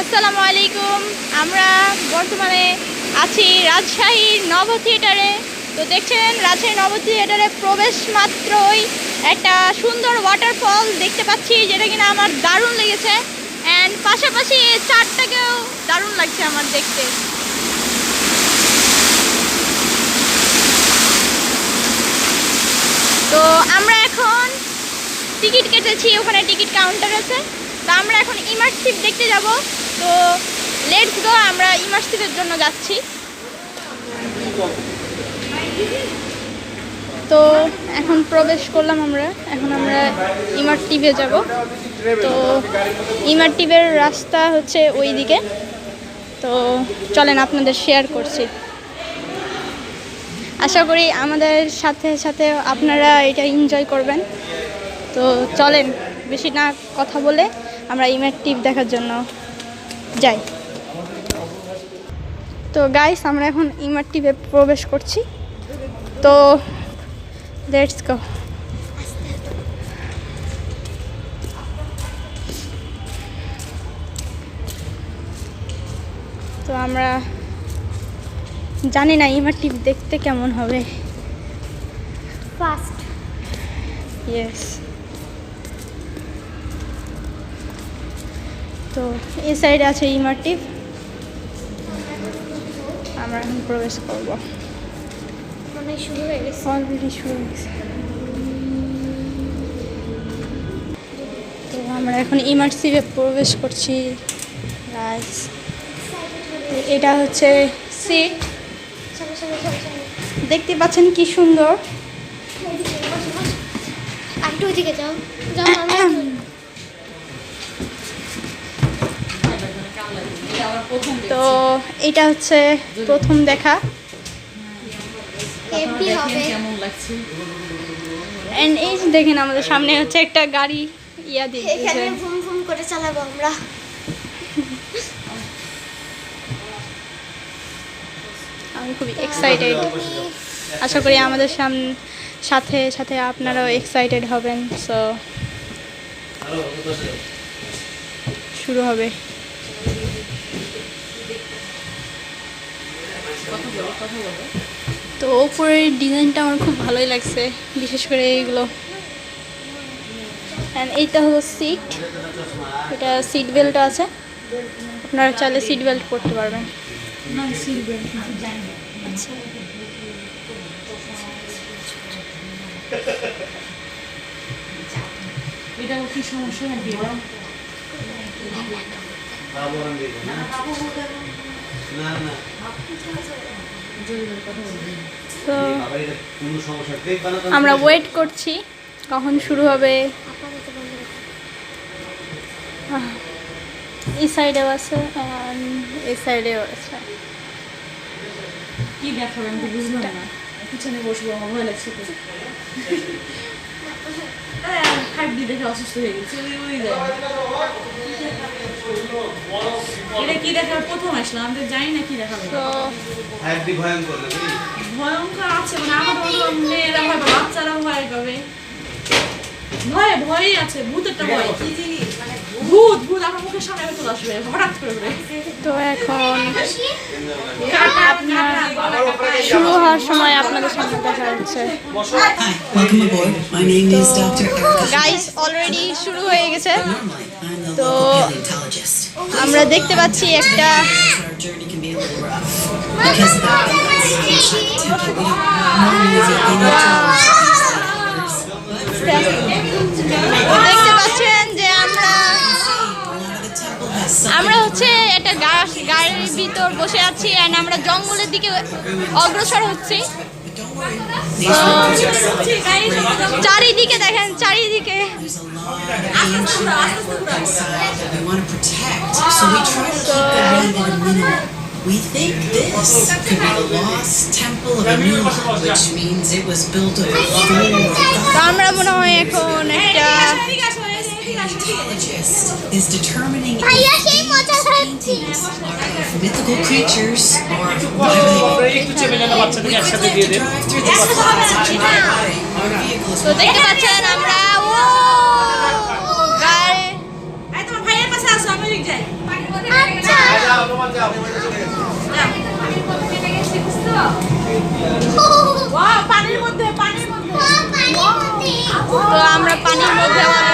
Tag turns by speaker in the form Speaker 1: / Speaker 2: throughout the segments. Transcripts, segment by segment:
Speaker 1: আসসালামু আলাইকুম। আমরা বর্তমানে আছি রাজশাহীর নব থিয়েটারে। তো দেখছেন, রাজশাহী নব থিয়েটারে প্রবেশ মাত্রই একটা সুন্দর ওয়াটারফল দেখতে পাচ্ছি, যেটা কিনা আমার দারুণ লেগেছে। অ্যান্ড পাশাপাশি চারটাকেও দারুণ লাগছে আমার দেখতে। তো আমরা এখন টিকিট কেটেছি, ওখানে টিকিট কাউন্টার আছে। তো আমরা এখন ইমার্সিভ দেখতে যাব। তো লেটস গো আমরা ইমার্সিভের জন্য যাচ্ছি। তো এখন প্রবেশ করলাম আমরা। এখন আমরা ইমার্টিভে যাব। তো ইমার্টিভের রাস্তা হচ্ছে ওই দিকে তো চলেন আপনাদের শেয়ার করছি। আশা করি আমাদের সাথে সাথে আপনারা এটা এনজয় করবেন। তো চলেন, বেশি না কথা বলে আমরা ইমার্টিভ দেখার জন্য যাই। তো গাইস আমরা এখন ইমার্টিভে প্রবেশ করছি। তো লেটস গো তো আমরা জানি না ইমার্টিভ দেখতে কেমন হবে।
Speaker 2: ফাস্ট
Speaker 1: ইয়েস তো এই সাইডে আছে ইমার্টিভ। আমরা এখন প্রবেশ করব।
Speaker 2: মানে শুরু হয়ে গেছে।
Speaker 1: অলরেডি শুরু হয়ে গেছে। তো আমরা এখন ইমার্সিভে প্রবেশ করছি। এটা হচ্ছে সিট দেখতে পাচ্ছেন কি সুন্দর?
Speaker 2: আর একটু ওইদিকে যাও। যাও
Speaker 1: তো এটা হচ্ছে প্রথম দেখা। এন্ড এই দেখেন আমাদের সামনে হচ্ছে একটা গাড়ি ইয়া দিয়ে
Speaker 2: এখানে ভুম ভুম করে চালাবো আমরা।
Speaker 1: আমি খুবই এক্সাইটেড আশা করি আমাদের সাম সাথে সাথে আপনারাও এক্সাইটেড হবেন। সো শুরু হবে। তো ওপরের ডিজাইনটা আমার খুব ভালোই লাগছে, বিশেষ করে এইগুলো। এইটা হলো সিট এটা সিট বেল্ট আছে। আপনারা চাইলে সিট বেল্ট পরতে পারবেন।
Speaker 2: আচ্ছা।
Speaker 3: কি সমস্যা নাকি
Speaker 1: তো আমরা ওয়েট করছি কখন শুরু হবে। এই সাইডেও আছে এই সাইডেও আছে।
Speaker 3: কি দেখাবে আমি তো বুঝলাম না। পিছনে বসবো আমার ভয় লাগছে তো হাইট দেখে অসুস্থ হয়ে গেছে ওই ওই এটা কি দেখাবে প্রথম আসলাম? আমি তো জানি না কি দেখাবে।
Speaker 1: তো
Speaker 4: ভয়ঙ্কর
Speaker 3: ভয়ঙ্কর আছে মানে আমার মেয়েরা ভয় পাবে বাচ্চারা ভয় পাবে ভয় ভয়ই আছে ভূতেরটা ভয়। ভূত ভূত আমার মুখের সামনে আমি চলে আসবে হঠাৎ করে করে।
Speaker 1: তো এখন আপনার শুরু হওয়ার সময় আপনাদের সামনে দেখা.
Speaker 5: Erica.
Speaker 1: গাইস অলরেডি শুরু হয়ে গেছে। তো আমরা দেখতে পাচ্ছি একটা
Speaker 5: Our
Speaker 1: আমরা হচ্ছে একটা গাড়ির ভিতর বসে আছি আমরা জঙ্গলের দিকে অগ্রসর হচ্ছি. চারিদিকে দেখেন চারিদিকে
Speaker 5: we think this could be the lost temple of Amula, which means it was built over four
Speaker 1: তো
Speaker 5: Egyptologist is determining if mythical creatures or whatever they We quickly have to drive through this clouds on Our vehicle is
Speaker 1: not- ও
Speaker 3: পানির মধ্যে
Speaker 1: আমরা পানির মধ্যে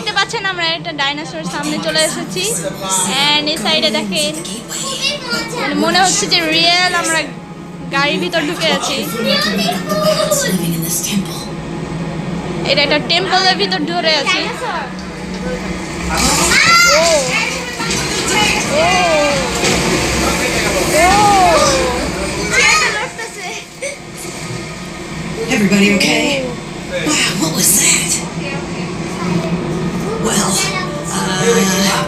Speaker 1: দেখতে পাচ্ছেন আমরা একটা ডাইনোসর সামনে চলে এসেছি অ্যান্ড এই সাইডে দেখেন মানে মনে হচ্ছে যে রিয়েল আমরা গাড়ির ভিতর ঢুকে আছি. এটা একটা টেম্পলের ভিতর ঢুকে আছি
Speaker 5: Everybody okay? Wow, what was that? Well, uh,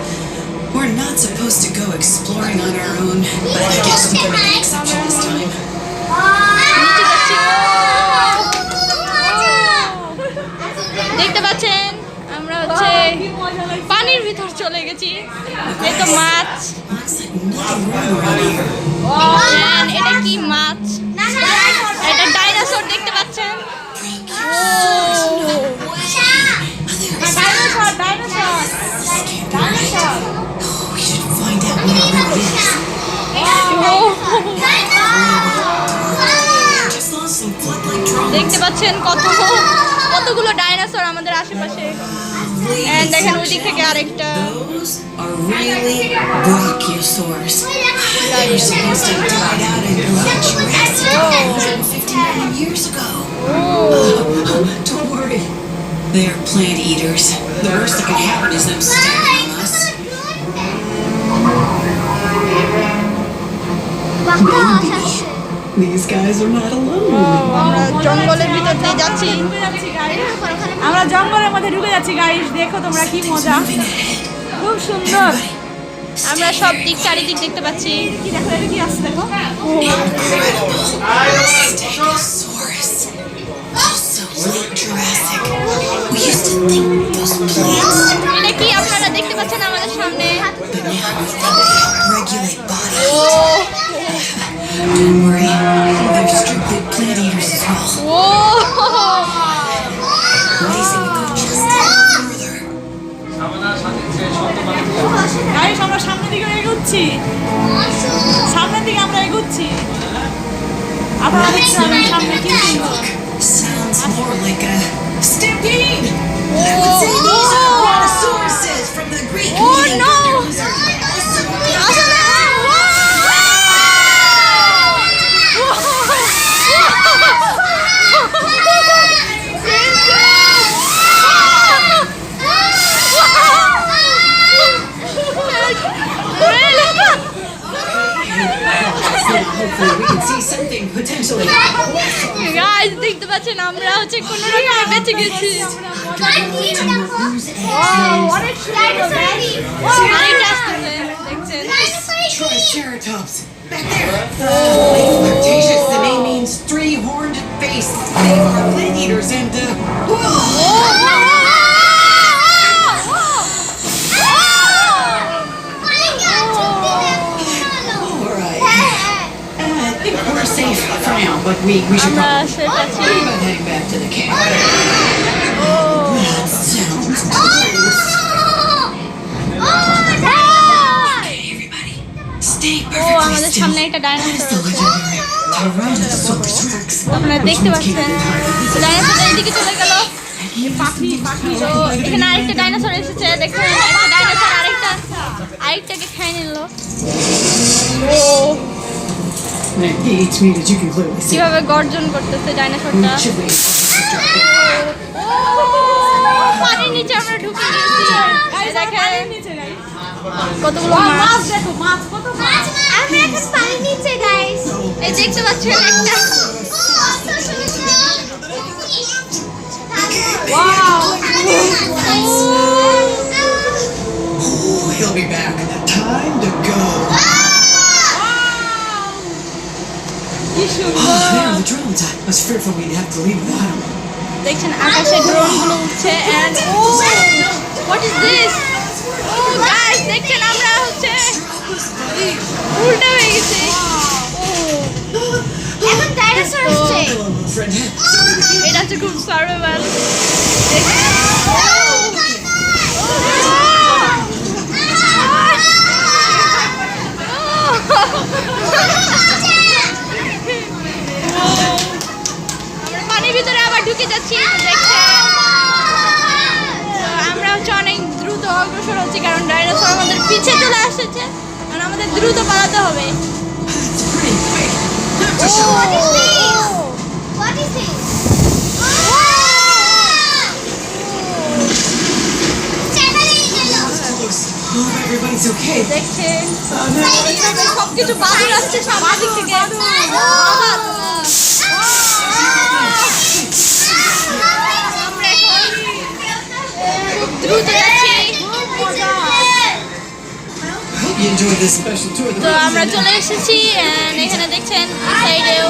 Speaker 5: we're not supposed to go exploring on our own, but I guess I'm gonna make an exception this time.
Speaker 1: নিচে যাচ্ছি দেখতে পাচ্ছেন আমরা হচ্ছে
Speaker 3: কি মজা লাগছে
Speaker 1: পানির ভিতর চলে গেছি এই তো মাছ
Speaker 5: Looks like nothing wrong around here.
Speaker 1: And এটা কি মাছ
Speaker 5: drones.
Speaker 1: দেখতে পাচ্ছেন কত কতগুলো ডাইনোসর আমাদের আশেপাশে And দেখেন ওই দিক থেকে আরেকটা
Speaker 5: Those are really brachiosaurs. They were supposed to have died out in Jurassic Park 50 million years ago. Don't worry. They are plant eaters. The worst that can happen is them stepping on us. These guys are not alone.
Speaker 1: আমরা জঙ্গলের ভিতর দিয়ে যাচ্ছি
Speaker 3: আমরা জঙ্গলের মধ্যে ঢুকে যাচ্ছি গাইস দেখো তোমরা কি মজা খুব সুন্দর
Speaker 1: আমরা সব দিক চারিদিক দেখতে পাচ্ছি
Speaker 3: কি দেখো এটা কি আসছে দেখো
Speaker 5: Stegosaurus. Also late Jurassic. We used to think
Speaker 3: দেখছেন আমি সামনে কি
Speaker 1: গাইস দেখতে পাচ্ছেন আমরা হচ্ছে কোনো রকমে বেঁচে গেছি আরেকটা আসতেছে দেখছেন
Speaker 5: Triceratops. Back there. Flirtatious, the name means three-horned face. They are plant eaters and, but we, we should probably heading back to the camp. Oh. That sounds
Speaker 1: আমাদের. সামনে একটা ডাইনোসর. আপনারা দেখতে পাচ্ছেন ডাইনোসরটা এদিকে চলে গেল
Speaker 3: পাখি পাখি
Speaker 1: এখানে আরেকটা ডাইনোসর এসেছে দেখুন একটা ডাইনোসর আরেকটা আরেকটাকে খাই নিল ও
Speaker 5: It eats meat as you can clearly see.
Speaker 1: কীভাবে গর্জন করতেছে ডাইনোসরটা? পানির নিচে আমরা ঢুকে গেছি কতগুলো
Speaker 3: মাছ? দেখো মাছ কত মাছ?
Speaker 2: আমরা এখন পানির নিচে গাইস
Speaker 1: এই দেখতে পাচ্ছেন একটা দেখছেন আকাশে ড্রোনগুলো উঠছে and oh what is this oh guys দেখছেন আমরা হচ্ছে উল্টা হয়ে গেছে
Speaker 2: এখন ডাইনোসর আসছে
Speaker 5: Hello, আসি দেখতে
Speaker 1: আমরা হচ্ছে অনেক দ্রুত অগ্রসর হচ্ছি কারণ ডাইনোসর আমাদের পিছে চলে আসতেছে কারণ আমাদের দ্রুত পালাতে হবে। দেখছে সবকিছু বাদুর আসছে সামনের দিক থেকে। তো আমরা চলে এসেছি এখানে দেখছেন সাইডেও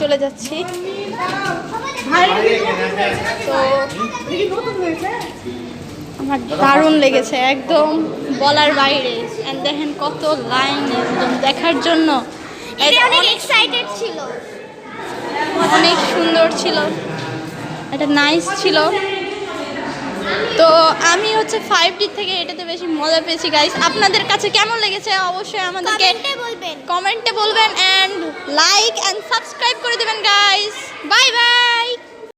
Speaker 1: চলে যাচ্ছি। তো আমার দারুণ লেগেছে একদম বলার বাইরে। দেখেন কত লাইন একদম দেখার জন্য।
Speaker 2: এটা অনেক এক্সাইটেড ছিল।
Speaker 1: অনেক সুন্দর ছিল। এটা নাইস ছিল। তো আমি হচ্ছে ফাইভ ডি থেকে এটাতে বেশি মজা পেয়েছি গাইস আপনাদের কাছে কেমন লেগেছে? অবশ্যই আমাদেরকে
Speaker 2: বলবেন।
Speaker 1: কমেন্টে বলবেন অ্যান্ড লাইক অ্যান্ড সাবস্ক্রাইব করে দেবেন গাইস বাই বাই